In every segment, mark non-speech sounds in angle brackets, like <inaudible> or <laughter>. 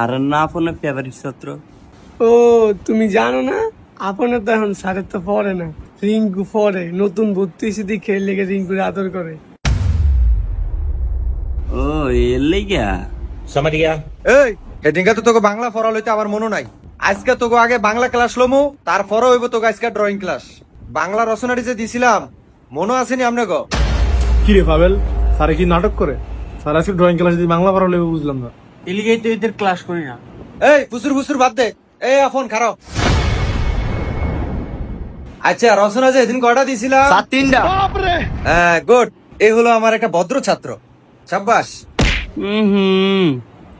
আর না আপনার ফেভারিট ছাত্র ও তুমি জানো না? আপনার তো এখন স্যারের তো পড়ে না। রিঙ্কু পড়ে নতুন ভর্তি এসে দেখে লেগে রিঙ্কুর আদর করে। ও এর লেগা সামারিয়া এই এদিনকে তো তোকে বাংলা পড়া লইতে আমার মনে নাই। আজকে তোকে আগে বাংলা ক্লাস লমু তারপরে হইব তোকে আজকে ড্রয়িং ক্লাস বাংলা রচনাটি যে দিছিলাম মনে আসেনি আমনে গো। কি রে পাবেল? স্যারে কি নাটক করে? স্যার আজকে ড্রয়িং ক্লাস দিয়ে বাংলা পড়া লইব বুঝলাম না। এলিগেই তো এদের ক্লাস করি না। এই ফুসুর ফুসুর বাদ দে। এই ফোন খারাপ আচ্ছা রসনা যে এদিন কটা দিছিলাম সাত তিনটা। হ্যাঁ গুড। এই হলো আমার একটা ভদ্র ছাত্র। সাব্বাস। হুম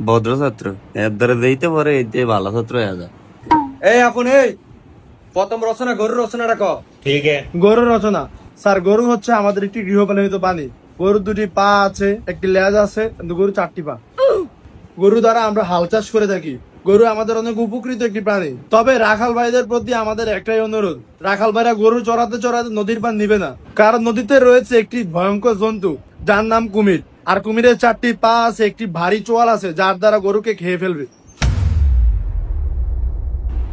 ভদ্র ছাত্র। এর দরে দিতে পারে এই যে ভালো ছাত্র আজা এই আপন এই। প্রথম রচনা গরু রচনাটা ক? ঠিক গরু রচনা। স্যার গরু হচ্ছে আমাদের একটি গৃহপালিত প্রাণী। গরুর দুটি পা আছে একটি লেজ আছে কিন্তু গরু চারটি পা। গরু দ্বারা আমরা হাল চাষ করে থাকি। গরু আমাদের অনেক উপকৃত একটি প্রাণী। তবে রাখাল ভাইদের প্রতি আমাদের একটাই অনুরোধ রাখাল ভাইরা গরু চড়াতে চড়াতে নদীর পান নিবে না। কারণ নদীতে রয়েছে একটি ভয়ঙ্কর জন্তু যার নাম কুমির। আর কুমিরের চারটি পা আছে একটি ভারী চোয়াল আছে যার দ্বারা গরুকে খেয়ে ফেলবে।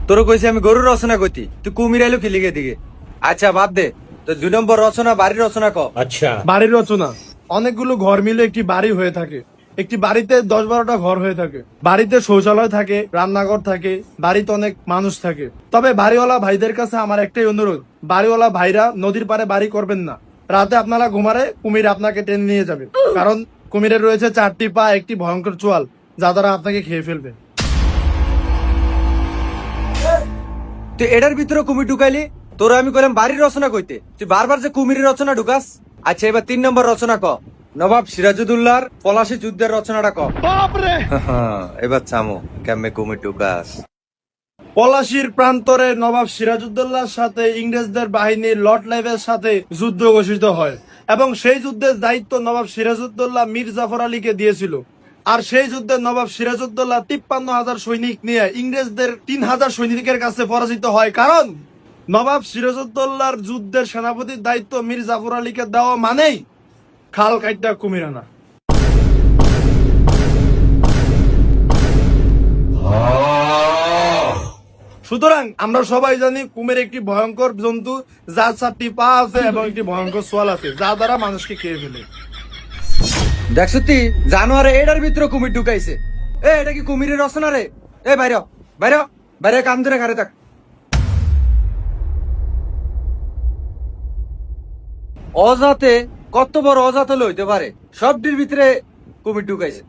তোর কইছি আমি গরু রচনা করতি তুই কুমির এলো কি লিখে দিকে আচ্ছা বাদ দে তো দুই নম্বর রচনা বাড়ির রচনা ক। আচ্ছা। বাড়ির রচনা। অনেকগুলো ঘর মিলে একটি বাড়ি হয়ে থাকে। একটি বাড়িতে দশ বারোটা ঘর হয়ে থাকে। বাড়িতে শৌচালয় থাকে, রান্নাঘর থাকে, বাড়িতে অনেক মানুষ থাকে। তবে বাড়িওয়ালা ভাইদের কাছে আমার একটাই অনুরোধ, বাড়িওয়ালা ভাইরা নদীর পারে বাড়ি করবেন না। রাতে আপনারা ঘুমারে কুমির আপনাকে টেনে নিয়ে যাবে। কারণ কুমিরের রয়েছে চারটি পা, একটি ভয়ঙ্কর চোয়াল, যা দ্বারা আপনাকে খেয়ে ফেলবে। তুই এটার ভিতরে কুমির ঢুকাইলি? তোর আমি কইলাম বাড়ির রচনা কইতে। তুই বারবার যে কুমিরের রচনা ঢুকাস? আচ্ছা এবার তিন নম্বর রচনা ক। নবাব সিরাজুদ্দৌলার পলাশী যুদ্ধের রচনাটা ক হ্যাঁ, <laughs> এবার চামো কেমনে কুমির ঢুকাস পলাশির প্রান্তরে নবাব সিরাজউদ্দৌলার সাথে ইংরেজদের বাহিনী লর্ড লাইভের সাথে যুদ্ধ ঘোষিত হয় এবং সেই যুদ্ধের দায়িত্ব নবাব সিরাজউদ্দৌলা মীর জাফর আলীকে দিয়েছিল। আর সেই যুদ্ধে নবাব সিরাজউদ্দৌলা তিপ্পান্ন হাজার সৈনিক নিয়ে ইংরেজদের তিন হাজার সৈনিকের কাছে পরাজিত হয়। কারণ নবাব সিরাজউদ্দৌলার যুদ্ধের সেনাপতির দায়িত্ব মীর জাফর আলীকে দেওয়া মানেই খাল কাইটা কুমির আনা সুতরাং আমরা সবাই জানি কুমির একটি ভয়ঙ্কর জন্তু, যার চারটি পা আছে এবং একটি ভয়ঙ্কর সোয়াল আছে যা দ্বারা মানুষকে খেয়ে ফেলে। দেখ সত্যি, জানোয়ারে, এটার ভিতরে কুমির ঢুকাইছে। এ, এটা কি কুমিরের রচনা রে? এ, বাইরে বাইরে বাইরে কাম ধরে ঘরে থাক। অজাতে কত বড় অজাত হলে হইতে পারে? সবটির ভিতরে কুমির ঢুকাইছে।